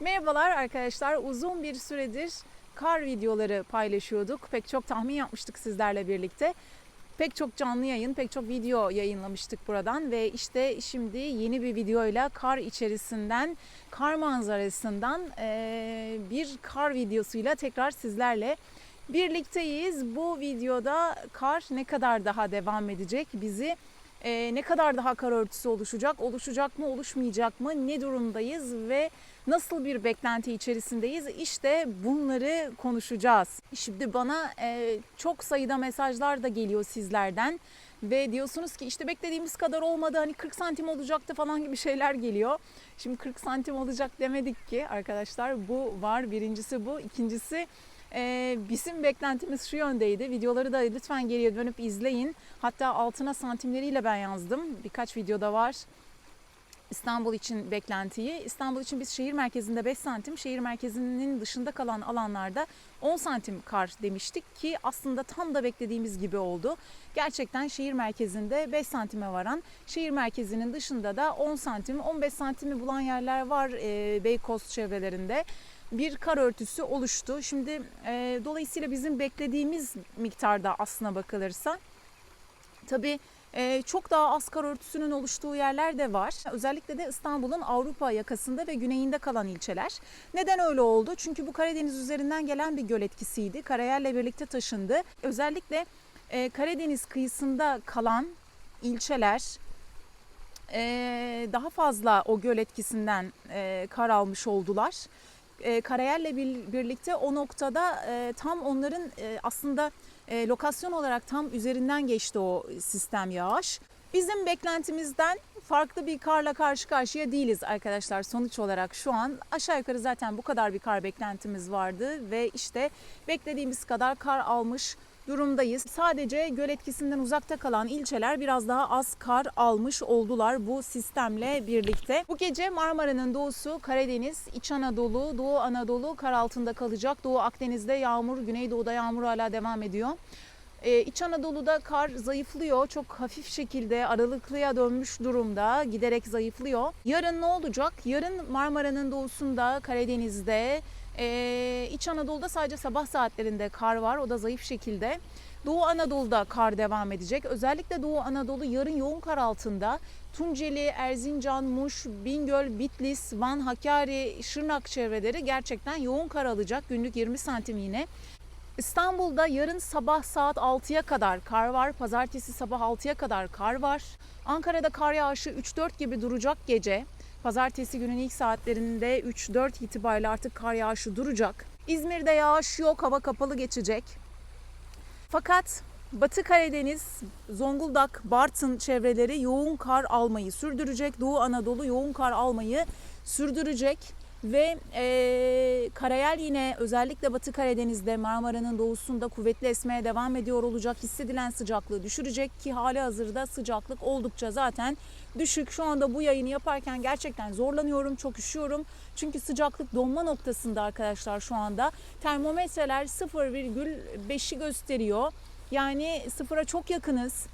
Merhabalar arkadaşlar. Uzun bir süredir kar videoları paylaşıyorduk. Pek çok tahmin yapmıştık sizlerle birlikte. Pek çok canlı yayın, pek çok video yayınlamıştık buradan ve işte şimdi yeni bir videoyla kar içerisinden, kar manzarasından bir kar videosuyla tekrar sizlerle birlikteyiz. Bu videoda kar ne kadar daha devam edecek bizi e, ne kadar daha kar örtüsü oluşacak, oluşacak mı, oluşmayacak mı, ne durumdayız ve nasıl bir beklenti içerisindeyiz? İşte bunları konuşacağız. Şimdi bana e, çok sayıda mesajlar da geliyor sizlerden ve diyorsunuz ki işte beklediğimiz kadar olmadı hani 40 santim olacaktı falan gibi şeyler geliyor. Şimdi 40 santim olacak demedik ki arkadaşlar bu var birincisi bu ikincisi ee, bizim beklentimiz şu yöndeydi. Videoları da lütfen geriye dönüp izleyin. Hatta altına santimleriyle ben yazdım. Birkaç videoda var. İstanbul için beklentiyi. İstanbul için biz şehir merkezinde 5 santim, şehir merkezinin dışında kalan alanlarda 10 santim kar demiştik ki aslında tam da beklediğimiz gibi oldu. Gerçekten şehir merkezinde 5 santime varan, şehir merkezinin dışında da 10 santim, 15 santimi bulan yerler var e, Beykoz çevrelerinde bir kar örtüsü oluştu. Şimdi e, dolayısıyla bizim beklediğimiz miktarda aslına bakılırsa tabii e, çok daha az kar örtüsünün oluştuğu yerler de var. Özellikle de İstanbul'un Avrupa yakasında ve güneyinde kalan ilçeler. Neden öyle oldu? Çünkü bu Karadeniz üzerinden gelen bir göl etkisiydi. Karayel'le birlikte taşındı. Özellikle e, Karadeniz kıyısında kalan ilçeler e, daha fazla o göl etkisinden e, kar almış oldular e, Karayel'le bir, birlikte o noktada e, tam onların e, aslında e, lokasyon olarak tam üzerinden geçti o sistem yağış. Bizim beklentimizden farklı bir karla karşı karşıya değiliz arkadaşlar sonuç olarak şu an aşağı yukarı zaten bu kadar bir kar beklentimiz vardı ve işte beklediğimiz kadar kar almış durumdayız. Sadece göl etkisinden uzakta kalan ilçeler biraz daha az kar almış oldular bu sistemle birlikte. Bu gece Marmara'nın doğusu Karadeniz, İç Anadolu, Doğu Anadolu kar altında kalacak. Doğu Akdeniz'de yağmur, Güneydoğu'da yağmur hala devam ediyor. Ee, İç Anadolu'da kar zayıflıyor. Çok hafif şekilde aralıklıya dönmüş durumda. Giderek zayıflıyor. Yarın ne olacak? Yarın Marmara'nın doğusunda, Karadeniz'de, ee, İç Anadolu'da sadece sabah saatlerinde kar var. O da zayıf şekilde. Doğu Anadolu'da kar devam edecek. Özellikle Doğu Anadolu yarın yoğun kar altında. Tunceli, Erzincan, Muş, Bingöl, Bitlis, Van, Hakkari, Şırnak çevreleri gerçekten yoğun kar alacak. Günlük 20 santim yine. İstanbul'da yarın sabah saat 6'ya kadar kar var. Pazartesi sabah 6'ya kadar kar var. Ankara'da kar yağışı 3-4 gibi duracak gece. Pazartesi günün ilk saatlerinde 3-4 itibariyle artık kar yağışı duracak. İzmir'de yağış yok, hava kapalı geçecek. Fakat Batı Karadeniz, Zonguldak, Bartın çevreleri yoğun kar almayı sürdürecek. Doğu Anadolu yoğun kar almayı sürdürecek. Ve e, karayel yine özellikle Batı Karadeniz'de Marmara'nın doğusunda kuvvetli esmeye devam ediyor olacak. Hissedilen sıcaklığı düşürecek ki hali hazırda sıcaklık oldukça zaten düşük. Şu anda bu yayını yaparken gerçekten zorlanıyorum, çok üşüyorum. Çünkü sıcaklık donma noktasında arkadaşlar şu anda. Termometreler 0,5'i gösteriyor. Yani sıfıra çok yakınız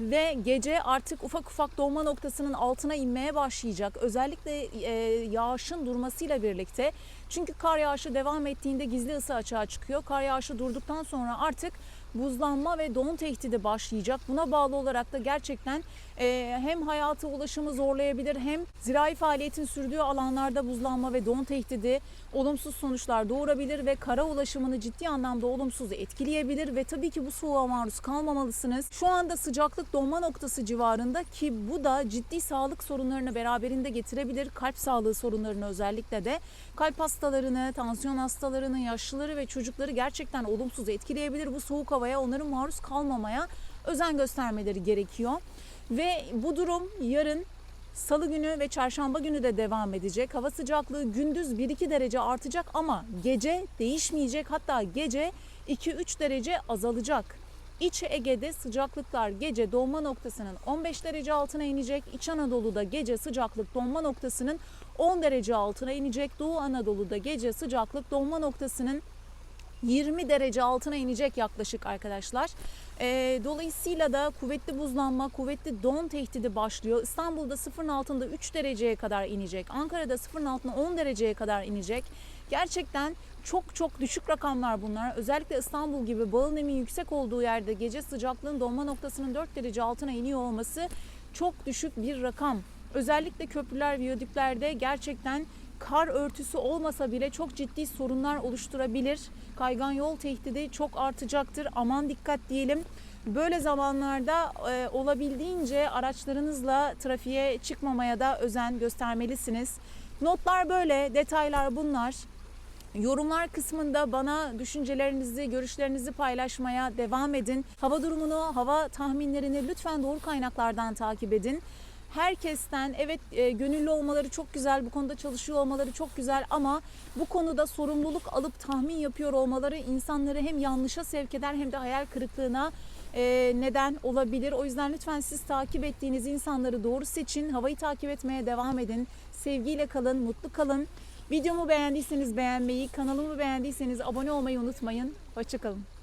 ve gece artık ufak ufak donma noktasının altına inmeye başlayacak. Özellikle e, yağışın durmasıyla birlikte. Çünkü kar yağışı devam ettiğinde gizli ısı açığa çıkıyor. Kar yağışı durduktan sonra artık buzlanma ve don tehdidi başlayacak. Buna bağlı olarak da gerçekten e, hem hayata ulaşımı zorlayabilir hem zirai faaliyetin sürdüğü alanlarda buzlanma ve don tehdidi olumsuz sonuçlar doğurabilir ve kara ulaşımını ciddi anlamda olumsuz etkileyebilir ve tabii ki bu soğuğa maruz kalmamalısınız. Şu anda sıcaklık donma noktası civarında ki bu da ciddi sağlık sorunlarını beraberinde getirebilir. Kalp sağlığı sorunlarını özellikle de kalp hastalarını, tansiyon hastalarını, yaşlıları ve çocukları gerçekten olumsuz etkileyebilir. Bu soğuk havaya onların maruz kalmamaya özen göstermeleri gerekiyor. Ve bu durum yarın Salı günü ve çarşamba günü de devam edecek. Hava sıcaklığı gündüz 1-2 derece artacak ama gece değişmeyecek. Hatta gece 2-3 derece azalacak. İç Ege'de sıcaklıklar gece donma noktasının 15 derece altına inecek. İç Anadolu'da gece sıcaklık donma noktasının 10 derece altına inecek. Doğu Anadolu'da gece sıcaklık donma noktasının 20 derece altına inecek yaklaşık arkadaşlar. Ee, dolayısıyla da kuvvetli buzlanma, kuvvetli don tehdidi başlıyor. İstanbul'da sıfırın altında 3 dereceye kadar inecek. Ankara'da sıfırın altında 10 dereceye kadar inecek. Gerçekten çok çok düşük rakamlar bunlar. Özellikle İstanbul gibi bağıl nemin yüksek olduğu yerde gece sıcaklığın donma noktasının 4 derece altına iniyor olması çok düşük bir rakam. Özellikle köprüler, viyadüklerde gerçekten kar örtüsü olmasa bile çok ciddi sorunlar oluşturabilir. Kaygan yol tehdidi çok artacaktır. Aman dikkat diyelim. Böyle zamanlarda e, olabildiğince araçlarınızla trafiğe çıkmamaya da özen göstermelisiniz. Notlar böyle, detaylar bunlar. Yorumlar kısmında bana düşüncelerinizi, görüşlerinizi paylaşmaya devam edin. Hava durumunu, hava tahminlerini lütfen doğru kaynaklardan takip edin. Herkesten evet e, gönüllü olmaları çok güzel, bu konuda çalışıyor olmaları çok güzel ama bu konuda sorumluluk alıp tahmin yapıyor olmaları insanları hem yanlışa sevk eder hem de hayal kırıklığına e, neden olabilir. O yüzden lütfen siz takip ettiğiniz insanları doğru seçin, havayı takip etmeye devam edin. Sevgiyle kalın, mutlu kalın. Videomu beğendiyseniz beğenmeyi, kanalımı beğendiyseniz abone olmayı unutmayın. Hoşçakalın.